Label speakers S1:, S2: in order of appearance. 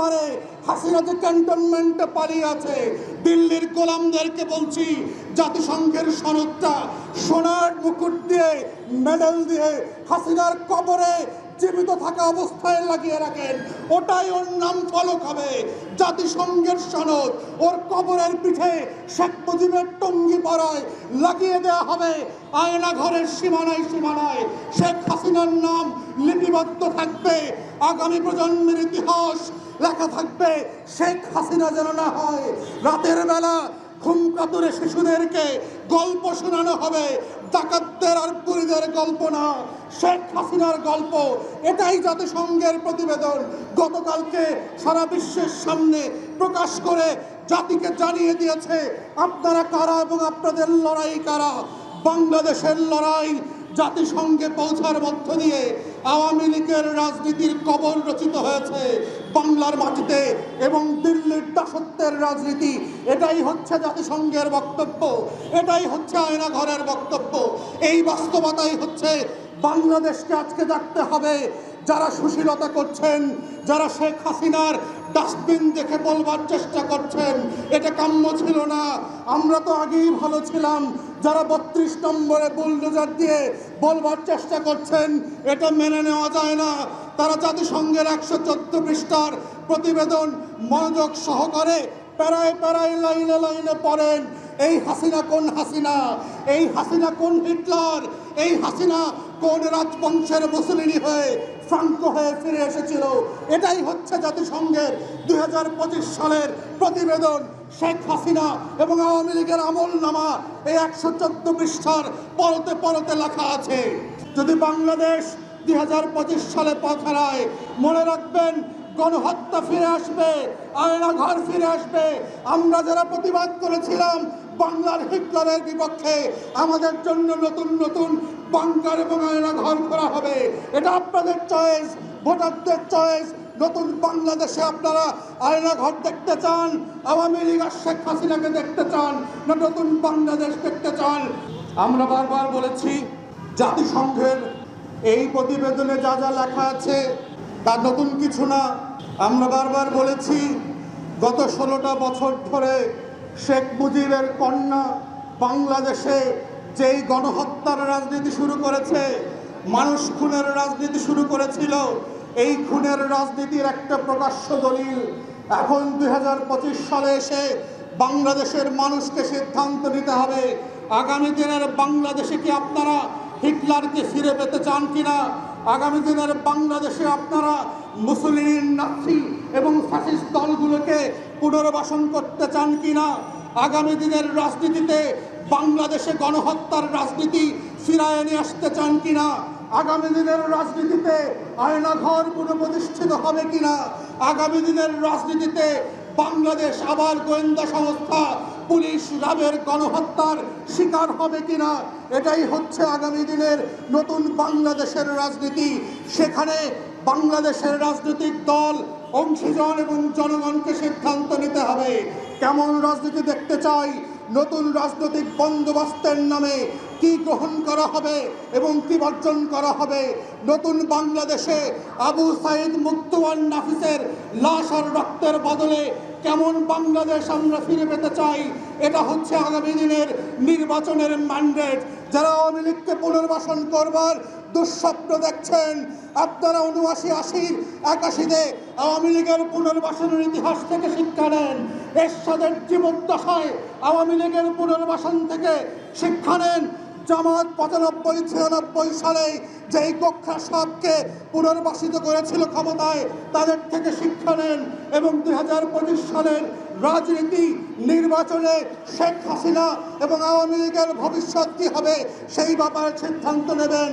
S1: পারে হাসিনা যে ক্যান্টনমেন্টে পালিয়ে আছে দিল্লির গোলামদেরকে বলছি, জাতিসংঘের সনদটা সোনার মুকুট দিয়ে মেডেল দিয়ে হাসিনার কবরে জীবিত থাকা অবস্থায় লাগিয়ে রাখেন। ওটাই ওর নাম ফলক হবে। জাতিসংঘের সনদ ওর কবরের পিঠে শেখ মুজিবের টঙ্গি পরায় লাগিয়ে দেওয়া হবে। আয়না ঘরের সীমানায় সীমানায় শেখ হাসিনার নাম লিপিবদ্ধ থাকবে। আগামী প্রজন্মের ইতিহাস লেখা থাকবে, শেখ হাসিনা যেন না হয়। রাতের বেলা ঘুম কাতুরে শিশুদেরকে গল্প শোনানো হবে। ডাকাতদের আর পুরীদের গল্প না, শেখ হাসিনার গল্প। এটাই জাতিসংঘের প্রতিবেদন। গতকালকে সারা বিশ্বের সামনে প্রকাশ করে জাতিকে জানিয়ে দিয়েছে, আপনারা কারা এবং আপনাদের লড়াই কারা? বাংলাদেশের লড়াই জাতিসংঘে পৌঁছার মধ্য দিয়ে আওয়ামী লীগের রাজনীতির কবর রচিত হয়েছে বাংলার মাটিতে এবং দিল্লির দাসত্বের রাজনীতি। এটাই হচ্ছে জাতিসংঘের বক্তব্য, এটাই হচ্ছে আয়না ঘরের বক্তব্য। এই বাস্তবতাই হচ্ছে বাংলাদেশকে আজকে দেখতে হবে। যারা সুশীলতা করছেন, যারা শেখ হাসিনার ডাস্টবিন দেখে বলবার চেষ্টা করছেন, এটা কাম্য ছিল না। আমরা তো আগেই ভালো ছিলাম যারা বত্রিশ নম্বরে বুলডোজার দিয়ে বলবার চেষ্টা করছেন, এটা মেনে নেওয়া যায় না। তারা জাতিসংঘের একশো চোদ্দ পৃষ্ঠার প্রতিবেদন মনোযোগ সহকারে প্যারায় প্যারায় লাইনে লাইনে পড়েন, এই হাসিনা কোন হাসিনা? এই হাসিনা কোন হিটলার? এই হাসিনা কোন রাজবংশের মুসলিনী হয়ে ফ্রাঙ্কো হয়ে ফিরে এসেছিল? এটাই হচ্ছে জাতিসংঘের দু হাজার পঁচিশ সালের প্রতিবেদন। শেখ হাসিনা এবং আওয়ামী লীগের আমল নামা এই একশো চোদ্দ পৃষ্ঠার পরতে পরতে লেখা আছে। যদি বাংলাদেশ দুই হাজার পঁচিশ সালে পথ হারায় মনে রাখবেন, গণহত্যা ফিরে আসবে আয়না ঘর ফিরে আসবে, আমরা যারা প্রতিবাদ করেছিলাম বাংলার হিটলারের বিপক্ষে, আমাদের জন্য নতুন নতুন বাংকার এবং আয়না ঘর করা হবে। এটা আপনাদের চয়েস ভোটারদের চয়েস নতুন বাংলাদেশে আপনারা আয়না ঘর দেখতে চান, আওয়ামী লীগ আর শেখ হাসিনাকে দেখতে চান, না নতুন বাংলাদেশ দেখতে চান? আমরা বারবার বলেছি, জাতিসংঘের এই প্রতিবেদনে যা যা লেখা আছে, তা নতুন কিছু না। আমরা বারবার বলেছি, গত ষোলোটা বছর ধরে শেখ মুজিবের কন্যা বাংলাদেশে যেই গণহত্যার রাজনীতি শুরু করেছে, মানুষ খুনের রাজনীতি শুরু করেছিল এই খুনের রাজনীতির একটা প্রকাশ্য দলিল। এখন দু হাজার পঁচিশ সালে এসে বাংলাদেশের মানুষকে সিদ্ধান্ত নিতে হবে, আগামী দিনের বাংলাদেশে কি আপনারা হিটলারকে ফিরে পেতে চান কিনা? আগামী দিনের বাংলাদেশে আপনারা মুসলিম নাসি এবং ফ্যাসিস্ট দলগুলোকে পুনর্বাসন করতে চান কিনা? আগামী দিনের রাজনীতিতে বাংলাদেশে গণহত্যার রাজনীতি ফিরায় নিয়ে আসতে চান কিনা? আগামী দিনের রাজনীতিতে আয়নাঘর পুনঃপ্রতিষ্ঠিত হবে কিনা? আগামী দিনের রাজনীতিতে বাংলাদেশ আবার গোয়েন্দা সংস্থা পুলিশ রাবের গণহত্যার শিকার হবে কিনা? এটাই হচ্ছে আগামী দিনের নতুন বাংলাদেশের রাজনীতি। সেখানে বাংলাদেশের রাজনৈতিক দল, অংশীজন এবং জনগণকে সিদ্ধান্ত নিতে হবে। কেমন রাজনীতি দেখতে চাই? নতুন রাজনৈতিক বন্দোবস্তের নামে কি গ্রহণ করা হবে এবং কি বর্জন করা হবে? নতুন বাংলাদেশে আবু সাইদ মুক্তওয়ান নাফিসের লাশ আর রক্তের বদলে কেমন বাংলাদেশ আমরা ফিরে পেতে চাই, এটা হচ্ছে আগামী দিনের নির্বাচনের ম্যান্ডেট যারা আওয়ামী লীগকে পুনর্বাসন করবার দুঃস্বপ্ন দেখছেন, আপনারা উনআশি আশির একাশিতে আওয়ামী লীগের পুনর্বাসনের ইতিহাস থেকে শিক্ষা নেন। এরশাদের জীবদ্দশায় আওয়ামী লীগের পুনর্বাসন থেকে শিক্ষা নেন। জামাত পঁচানব্বই, ছিয়ানব্বই সালে যেই কক্ষা সাপকে পুনর্বাসিত করেছিল ক্ষমতায়, তাদের থেকে শিক্ষা নেন এবং দুই হাজার পঁচিশ সালের রাজনীতি নির্বাচনে শেখ হাসিনা এবং আওয়ামী লীগের ভবিষ্যৎ কী হবে, সেই ব্যাপারে সিদ্ধান্ত নেবেন।